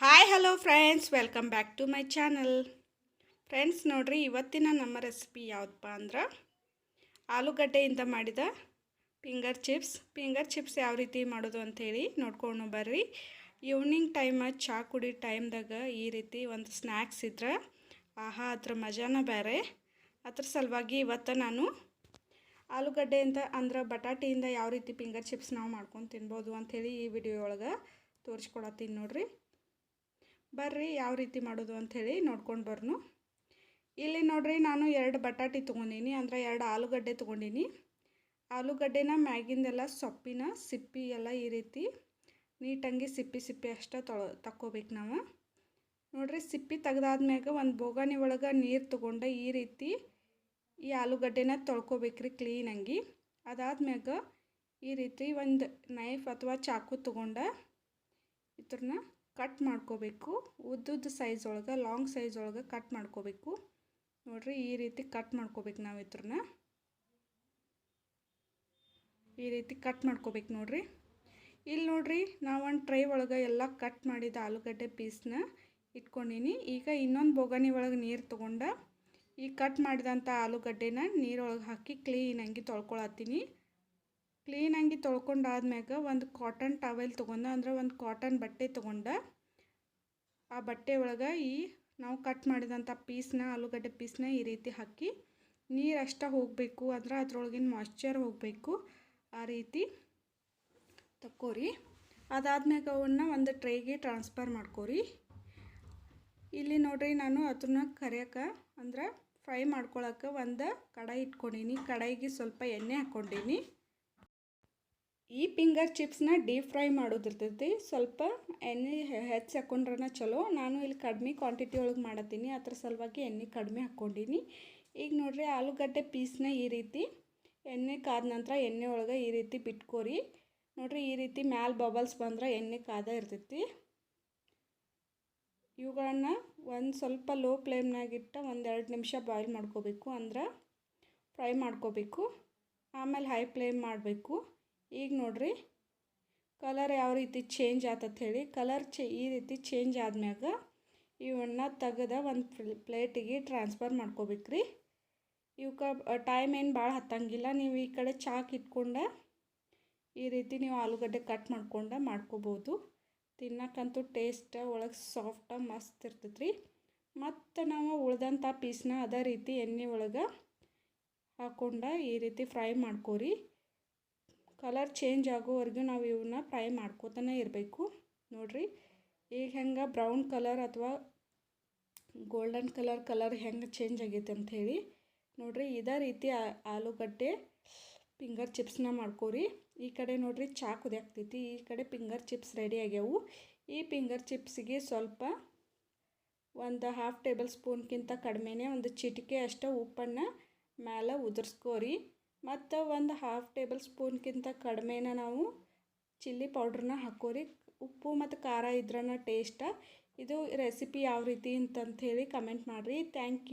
Hi hello friends welcome back to my channel friends ನೋಡಿರಿ, ಇವತ್ತಿನ ನಮ್ಮ ರೆಸಿಪಿ ಯಾವುದಪ್ಪ ಅಂದ್ರೆ? ಆಲೂಗಡ್ಡೆಯಿಂದ ಮಾಡಿದ ಫಿಂಗರ್ ಚಿಪ್ಸ್ ಫಿಂಗರ್ ಚಿಪ್ಸ್ ಯಾವ ರೀತಿ ಮಾಡೋದು ಅಂಥೇಳಿ ನೋಡ್ಕೊಂಡು ಬರ್ರಿ. ಈವ್ನಿಂಗ್ ಟೈಮ ಚಹಾ ಕುಡಿ ಟೈಮ್ದಾಗ ಈ ರೀತಿ ಒಂದು ಸ್ನ್ಯಾಕ್ಸ್ ಇದ್ರೆ. ಆಹಾ, ಅದ್ರ ಮಜಾನ ಬೇರೆ ಅದ್ರ ಸಲುವಾಗಿ ಇವತ್ತು ನಾನು ಆಲೂಗಡ್ಡೆಯಿಂದ ಅಂದ್ರೆ ಬಟಾಟಿಯಿಂದ ಯಾವ ರೀತಿ ಫಿಂಗರ್ ಚಿಪ್ಸ್ ನಾವು ಮಾಡ್ಕೊಂಡು ತಿನ್ಬೋದು ಅಂಥೇಳಿ ಈ ವಿಡಿಯೋ ಒಳಗೆ ತೋರಿಸ್ಕೊಡತ್ತೀನಿ ನೋಡ್ರಿ. ಬರ್ರಿ, ಯಾವ ರೀತಿ ಮಾಡೋದು ಅಂಥೇಳಿ ನೋಡ್ಕೊಂಡು ಬರ್ನು. ಇಲ್ಲಿ ನೋಡ್ರಿ, ನಾನು ಎರಡು ಬಟಾಟಿ ತೊಗೊಂಡೀನಿ, ಅಂದರೆ ಎರಡು ಆಲೂಗಡ್ಡೆ ತೊಗೊಂಡೀನಿ. ಆಲೂಗಡ್ಡೆನ ಮ್ಯಾಗಿಂದೆಲ್ಲ ಸೊಪ್ಪಿನ ಸಿಪ್ಪಿ ಎಲ್ಲ ಈ ರೀತಿ ನೀಟಂಗಿ ಸಿಪ್ಪಿ ಸಿಪ್ಪಿ ಅಷ್ಟೇ ತೊಳ, ತಕ್ಕೋಬೇಕು ನಾವು. ನೋಡಿರಿ, ಸಿಪ್ಪಿ ತೆಗ್ದಾದ್ಮ್ಯಾಗ ಒಂದು ಬೋಗಾನಿ ಒಳಗೆ ನೀರು ತೊಗೊಂಡು ಈ ರೀತಿ ಈ ಆಲೂಗಡ್ಡೆನ ತೊಳ್ಕೊಬೇಕ್ರಿ ಕ್ಲೀನಾಗಿ ಅದಾದ್ಮ್ಯಾಗ ಈ ರೀತಿ ಒಂದು ನೈಫ್ ಅಥವಾ ಚಾಕು ತೊಗೊಂಡು ಇದ್ರನ್ನ ಕಟ್ ಮಾಡ್ಕೋಬೇಕು. ಉದ್ದುದ್ದ ಸೈಜ್ ಒಳಗೆ ಲಾಂಗ್ ಸೈಜ್ ಒಳಗೆ ಕಟ್ ಮಾಡ್ಕೋಬೇಕು. ನೋಡ್ರಿ ಈ ರೀತಿ ಕಟ್ ಮಾಡ್ಕೋಬೇಕು ನಾವು ಇದ್ರನ್ನ ಈ ರೀತಿ ಕಟ್ ಮಾಡ್ಕೋಬೇಕು ನೋಡ್ರಿ. ಇಲ್ಲಿ ನೋಡ್ರಿ ನಾವು ಒಂದು ಟ್ರೈ ಒಳಗೆ ಎಲ್ಲ ಕಟ್ ಮಾಡಿದ ಆಲೂಗಡ್ಡೆ ಪೀಸ್ನ ಇಟ್ಕೊಂಡೀನಿ. ಈಗ ಇನ್ನೊಂದು ಬೊಗಣಿ ಒಳಗೆ ನೀರು ತೊಗೊಂಡು ಈ ಕಟ್ ಮಾಡಿದಂಥ ಆಲೂಗಡ್ಡೆನ ನೀರೊಳಗೆ ಹಾಕಿ ಕ್ಲೀನಾಗಿ ತೊಳ್ಕೊಳತ್ತೀನಿ. ಕ್ಲೀನಾಗಿ ತೊಳ್ಕೊಂಡಾದ್ಮ್ಯಾಗ ಒಂದು ಕಾಟನ್ ಟವೆಲ್ ತೊಗೊಂಡು, ಅಂದ್ರೆ ಒಂದು ಕಾಟನ್ ಬಟ್ಟೆ ತೊಗೊಂಡು, ಆ ಬಟ್ಟೆ ಒಳಗೆ ಈ ನಾವು ಕಟ್ ಮಾಡಿದಂಥ ಪೀಸ್ನ ಆಲೂಗಡ್ಡೆ ಪೀಸ್ನ ಈ ರೀತಿ ಹಾಕಿ ನೀರು ಅಷ್ಟೇ ಹೋಗಬೇಕು, ಅಂದ್ರೆ ಅದ್ರೊಳಗಿನ ಮಾಯ್ಶ್ಚರ್ ಹೋಗಬೇಕು, ಆ ರೀತಿ ತಕ್ಕೋರಿ. ಅದಾದ್ಮ್ಯಾಗ ಅವನ್ನ ಒಂದು ಟ್ರೇಗೆ ಟ್ರಾನ್ಸ್ಫರ್ ಮಾಡ್ಕೋರಿ. ಇಲ್ಲಿ ನೋಡ್ರಿ ನಾನು ಅದನ್ನ ಕರಿಯೋಕೆ, ಅಂದ್ರೆ ಫ್ರೈ ಮಾಡ್ಕೊಳಕ್ಕೆ ಒಂದು ಕಡಾಯಿ ಇಟ್ಕೊಂಡೀನಿ. ಕಡಾಯಿಗೆ ಸ್ವಲ್ಪ ಎಣ್ಣೆ ಹಾಕ್ಕೊಂಡೀನಿ ಈ ಫಿಂಗರ್ ಚಿಪ್ಸ್ನ ಡೀಪ್ ಫ್ರೈ ಮಾಡೋದಿರ್ತೈತಿ. ಸ್ವಲ್ಪ ಎಣ್ಣೆ ಹೆಚ್ಚು ಹಾಕೊಂಡ್ರನ ಚಲೋ. ನಾನು ಇಲ್ಲಿ ಕಡಿಮೆ ಕ್ವಾಂಟಿಟಿ ಒಳಗೆ ಮಾಡತ್ತೀನಿ ಅದ್ರ ಸಲುವಾಗಿ ಎಣ್ಣೆ ಕಡಿಮೆ ಹಾಕ್ಕೊಂಡೀನಿ ಈಗ ನೋಡಿರಿ ಆಲೂಗಡ್ಡೆ ಪೀಸ್ನ ಈ ರೀತಿ ಎಣ್ಣೆ ಕಾದ ನಂತರ ಎಣ್ಣೆ ಒಳಗೆ ಈ ರೀತಿ ಬಿಟ್ಕೋರಿ. ನೋಡಿರಿ ಈ ರೀತಿ ಮ್ಯಾಲೆ ಬಬಲ್ಸ್ ಬಂದ್ರೆ ಎಣ್ಣೆ ಕಾದ ಇರ್ತೈತಿ. ಇವುಗಳನ್ನು ಒಂದು ಸ್ವಲ್ಪ ಲೋ ಫ್ಲೇಮ್ನಾಗಿಟ್ಟು ಒಂದೆರಡು ನಿಮಿಷ ಬಾಯ್ಲ್ ಮಾಡ್ಕೋಬೇಕು. ಅಂದ್ರೆ ಫ್ರೈ ಮಾಡ್ಕೋಬೇಕು. ಆಮೇಲೆ ಹೈ ಫ್ಲೇಮ್ ಮಾಡಬೇಕು. ಈಗ ನೋಡ್ರಿ ಕಲರ್ ಯಾವ ರೀತಿ ಚೇಂಜ್ ಆತತ್ ಹೇಳಿ. ಕಲರ್ ಚೇ ಈ ರೀತಿ ಚೇಂಜ್ ಆದ್ಮ್ಯಾಗ ಇವನ್ನ ತೆಗೆದ ಒಂದು ಪ್ಲೇಟಿಗೆ ಟ್ರಾನ್ಸ್ಫರ್ ಮಾಡ್ಕೋಬೇಕ್ರಿ. ಇವಕ್ಕೆ ಟೈಮ್ ಏನು ಭಾಳ ಹತ್ತಂಗಿಲ್ಲ. ನೀವು ಈ ಕಡೆ ಚಾಕ್ ಇಟ್ಕೊಂಡ ಈ ರೀತಿ ನೀವು ಆಲೂಗಡ್ಡೆ ಕಟ್ ಮಾಡ್ಕೊಂಡ ಮಾಡ್ಕೋಬೋದು. ತಿನ್ನಕ್ಕಂತೂ ಟೇಸ್ಟ್ ಒಳಗೆ ಸಾಫ್ಟ ಮಸ್ತ್ ಇರ್ತೈತ್ರಿ. ಮತ್ತು ನಾವು ಉಳ್ದಂಥ ಪೀಸ್ನ ಅದೇ ರೀತಿ ಎಣ್ಣೆ ಒಳಗೆ ಹಾಕ್ಕೊಂಡ ಈ ರೀತಿ ಫ್ರೈ ಮಾಡ್ಕೋರಿ. ಕಲರ್ ಚೇಂಜ್ ಆಗೋವರೆಗೂ ನಾವು ಇವನ್ನ ಫ್ರೈ ಮಾಡ್ಕೋತಾನೆ ಇರಬೇಕು. ನೋಡಿರಿ, ಈಗ ಹೆಂಗೆ ಬ್ರೌನ್ ಕಲರ್ ಅಥವಾ ಗೋಲ್ಡನ್ ಕಲರ್ ಕಲರ್ ಹೆಂಗೆ ಚೇಂಜ್ ಆಗೈತೆ ಅಂಥೇಳಿ ನೋಡಿರಿ, ಇದೇ ರೀತಿ ಆಲೂಗಡ್ಡೆ ಫಿಂಗರ್ ಚಿಪ್ಸ್ನ ಮಾಡ್ಕೋರಿ. ಈ ಕಡೆ ನೋಡಿರಿ ಚಾ ಕುದಿಯಾಕ್ತೈತಿ ಈ ಕಡೆ ಫಿಂಗರ್ ಚಿಪ್ಸ್ ರೆಡಿ ಆಗ್ಯಾವು. ಈ ಫಿಂಗರ್ ಚಿಪ್ಸಿಗೆ ಸ್ವಲ್ಪ ಒಂದು ಹಾಫ್ ಟೇಬಲ್ ಸ್ಪೂನ್ಗಿಂತ ಕಡಿಮೆನೇ ಒಂದು ಚಿಟಿಕೆ ಅಷ್ಟು ಉಪ್ಪನ್ನು ಮೇಲೆ ಉದುರಿಸ್ಕೋರಿ. ಮತ್ತು ಒಂದು ಹಾಫ್ ಟೇಬಲ್ ಸ್ಪೂನ್ಗಿಂತ ಕಡಿಮೆನ ನಾವು ಚಿಲ್ಲಿ ಪೌಡ್ರನ್ನ ಹಾಕೋರಿ. ಉಪ್ಪು ಮತ್ತು ಖಾರ ಇದ್ರನ ಟೇಸ್ಟ ಇದು ರೆಸಿಪಿ ಯಾವ ರೀತಿ ಅಂತಂಥೇಳಿ ಕಮೆಂಟ್ ಮಾಡಿರಿ. Thank you